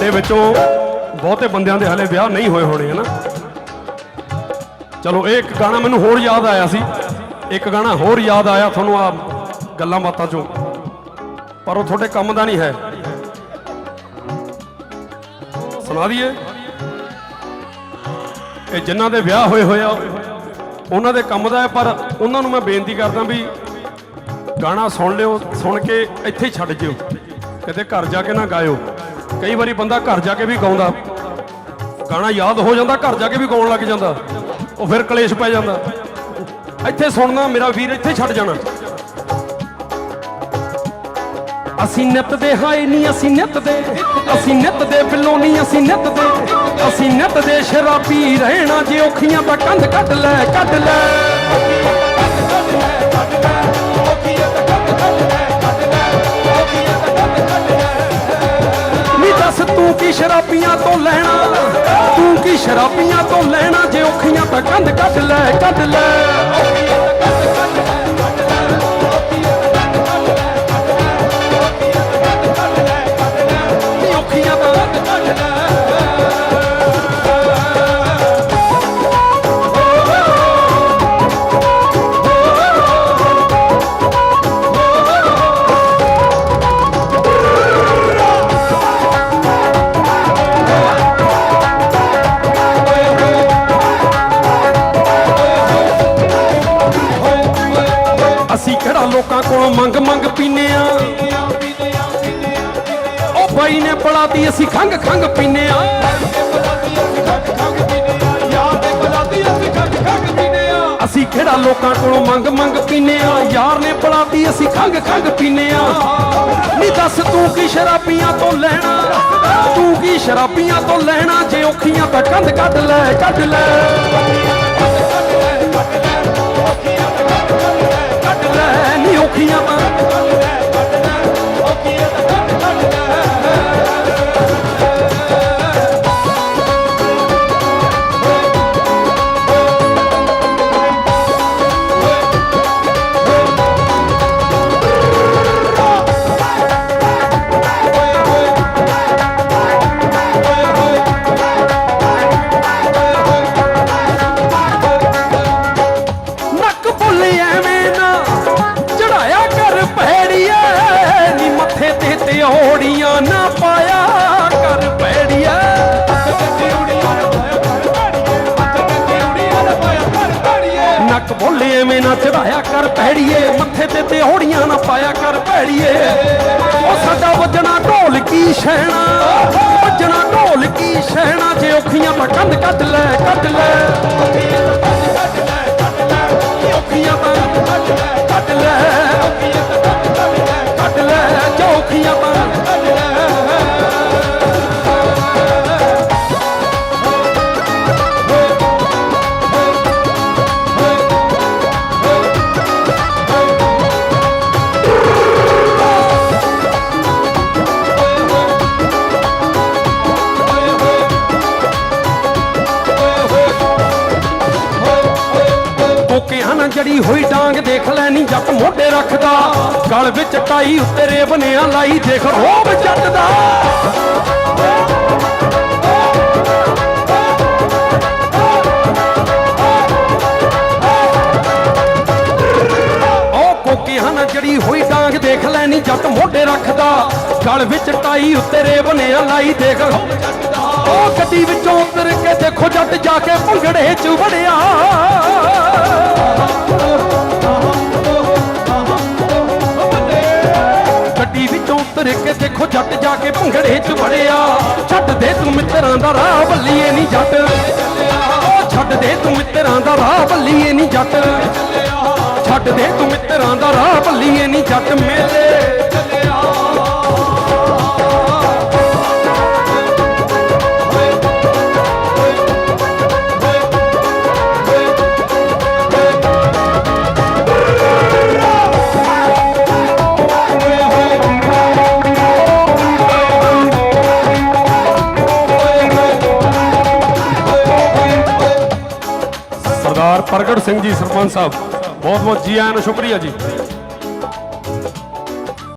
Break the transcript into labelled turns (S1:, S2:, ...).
S1: ਤੁਹਾਡੇ ਵਿੱਚੋਂ ਬਹੁਤੇ ਬੰਦਿਆਂ ਦੇ ਹਲੇ ਵਿਆਹ ਨਹੀਂ ਹੋਏ ਹੋਣੇ, ਹਨਾ? ਚਲੋ, ਇਹ ਇੱਕ ਗਾਣਾ ਮੈਨੂੰ ਹੋਰ ਯਾਦ ਆਇਆ ਸੀ। ਇੱਕ ਗਾਣਾ ਹੋਰ ਯਾਦ ਆਇਆ, ਤੁਹਾਨੂੰ ਆ ਗੱਲਾਂ ਬਾਤਾਂ ਚੋਂ। ਪਰ ਉਹ ਤੁਹਾਡੇ ਕੰਮ ਦਾ ਨਹੀਂ ਹੈ। ਸੁਣਾ ਦਈਏ। ਇਹ ਜਿਨ੍ਹਾਂ ਦੇ ਵਿਆਹ ਹੋਏ ਹੋਇਆ ਉਹਨਾਂ ਦੇ ਕੰਮ ਦਾ ਹੈ, ਪਰ ਉਹਨਾਂ ਨੂੰ ਮੈਂ ਬੇਨਤੀ ਕਰਦਾ ਵੀ ਗਾਣਾ ਸੁਣ ਲਿਓ, ਸੁਣ ਕੇ ਇੱਥੇ ਹੀ ਛੱਡ ਜਿਓ। ਕਿਤੇ ਘਰ ਜਾ ਕੇ ਨਾ ਗਾਇਓ। ਕਈ ਵਾਰੀ ਬੰਦਾ ਘਰ ਜਾ ਕੇ ਵੀ ਗਾਉਂਦਾ। ਗਾਣਾ ਯਾਦ ਹੋ ਜਾਂਦਾ, ਘਰ ਜਾ ਕੇ ਵੀ ਗਾਉਣ ਲੱਗ ਜਾਂਦਾ। ਉਹ ਫਿਰ ਕਲੇਸ਼ ਪੈ ਜਾਂਦਾ। ਇੱਥੇ ਸੁਣਨਾ, ਮੇਰਾ ਵੀਰ ਇੱਥੇ ਛੱਡ ਜਾਣਾ। ਅਸੀਂ ਨਿੱਤ ਦੇ, ਹਾਏ ਨਹੀਂ ਅਸੀਂ ਨਿੱਤ ਦੇ। ਅਸੀਂ ਨਿੱਤ ਦੇ ਬਿੱਲੋ ਨਹੀਂ ਅਸੀਂ ਨਿੱਤ ਦੇ। ਅਸੀਂ ਨਿੱਤ ਦੇ ਸ਼ਰਾਬੀ ਰਹਿਣਾ, ਜੇ ਔਖੀਆਂ ਦਾ ਕੰਧ ਕੱਢ ਲੈ ਕੱਢ ਲੈ। ਨੀ ਕੀ ਸ਼ਰਾਬੀਆਂ ਤੋਂ ਲੈਣਾ? ਤੂੰ ਕੀ ਸ਼ਰਾਬੀਆਂ ਤੋਂ ਲੈਣਾ? ਜੇ ਔਖੀਆਂ ਤਾਂ ਕੰਧ ਕੱਢ ਲੈ ਕੱਢ ਲੈ। ਪੀਨੇ ਆ। ਉਹ ਬਾਈ ਨੇ ਪੜਾਤੀ ਅਸੀਂ ਖੰਗ ਖੰਗ ਪੀਨੇ ਆ। ਅਸੀਂ ਕਿਹੜਾ ਲੋਕਾਂ ਕੋਲੋਂ ਮੰਗ ਮੰਗ ਪੀਨੇ ਆ? ਯਾਰ ਨੇ ਪੜਾਤੀ ਅਸੀਂ ਖੰਗ ਖੰਗ ਪੀਨੇ ਆ। ਨਹੀਂ ਦੱਸ ਤੂੰ ਕੀ ਸ਼ਰਾਬੀਆਂ ਤੋਂ ਲੈਣਾ? ਤੂੰ ਕੀ ਸ਼ਰਾਬੀਆਂ ਤੋਂ ਲੈਣਾ? ਜੇ ਔਖੀਆਂ ਤਾਂ ਕੰਧ ਕੱਢ ਲੈ ਕੱਢ ਲੈ। ਐਵੇਂ ਨਾ ਚੜਾਇਆ ਕਰ ਪੈੜੀਏ ਨੀ ਮੱਥੇ ਤੇ ਤਿਉੜੀਆਂ ਨਾ ਪਾਇਆ ਕਰ ਪੈੜੀਏ ਨੱਕ ਬੋਲੇ ਐਵੇਂ ਨਾ ਚੜਾਇਆ ਕਰ ਭੈੜੀਏ, ਮੱਥੇ ਤੇ ਤਿਉੜੀਆਂ ਨਾ ਪਾਇਆ ਕਰ ਭੈੜੀਏ। ਉਹ ਸਾਡਾ ਵੱਜਣਾ ਢੋਲ ਕੀ ਸ਼ਹਿਣਾ, ਵੱਜਣਾ ਢੋਲ ਕੀ ਸ਼ਹਿਣਾ, ਜੇ ਔਖੀਆਂ ਤਾਂ ਕੰਧ ਕੱਢ ਲੈ ਕੱਢ ਲੈ। ਕੋਕਿਆਂ ਹੋਈ ਡਾਂਗ ਦੇਖ ਲੈਣੀ ਜੱਟ ਮੋਢੇ ਰੱਖਦਾ। ਗਲ ਵਿੱਚ ਟਾਈ ਉੱਤੇ ਰੇ ਲਾਈ ਦੇਖ ਰੋਬ ਜੱਟ ਦਾ ਉਹ ਕੋਕਿਆਂ ਨਾਲ ਜੜੀ ਹੋਈ ਡਾਂਗ ਦੇਖ ਲੈਣੀ ਜੱਟ ਮੋਢੇ ਰੱਖਦਾ। ਗਲ ਵਿੱਚ ਟਾਈ ਉੱਤੇ ਰੇ ਲਾਈ ਦੇਖ ਰੋਬ ਜੱਟ ਦਾ ਉਹ ਗੱਡੀ ਵਿੱਚੋਂ ਉਤਰ ਕੇ ਦੇਖੋ ਜੱਟ ਜਾ ਕੇ ਭੰਗੜੇ 'ਚ ਵੜਿਆ। ਗੱਡੀ ਵਿੱਚੋਂ ਉਤਰ ਕੇ ਦੇਖੋ ਜੱਟ ਜਾ ਕੇ ਭੰਗੜੇ 'ਚ ਵੜਿਆ। ਛੱਡ ਦੇ ਤੂੰ ਮਿੱਤਰਾਂ ਦਾ ਰਾਹ, ਬੱਲੀਏ ਨਹੀਂ ਜੱਟ। ਉਹ ਛੱਡ ਦੇ ਤੂੰ ਮਿੱਤਰਾਂ ਦਾ ਰਾਹ, ਬੱਲੀਏ ਨਹੀਂ ਜੱਟ। ਛੱਡ ਦੇ ਤੂੰ ਮਿੱਤਰਾਂ ਦਾ ਰਾਹ, ਬੱਲੀਏ ਨਹੀਂ ਜੱਟ। ਮੇਲੇ ਸਰਦਾਰ ਪ੍ਰਗਟ ਸਿੰਘ ਜੀ ਸਰਪੰਚ ਸਾਹਿਬ ਬਹੁਤ ਬਹੁਤ ਜੀ ਆਇਆਂ ਨੂੰ ਸ਼ੁਕਰੀਆ ਜੀ।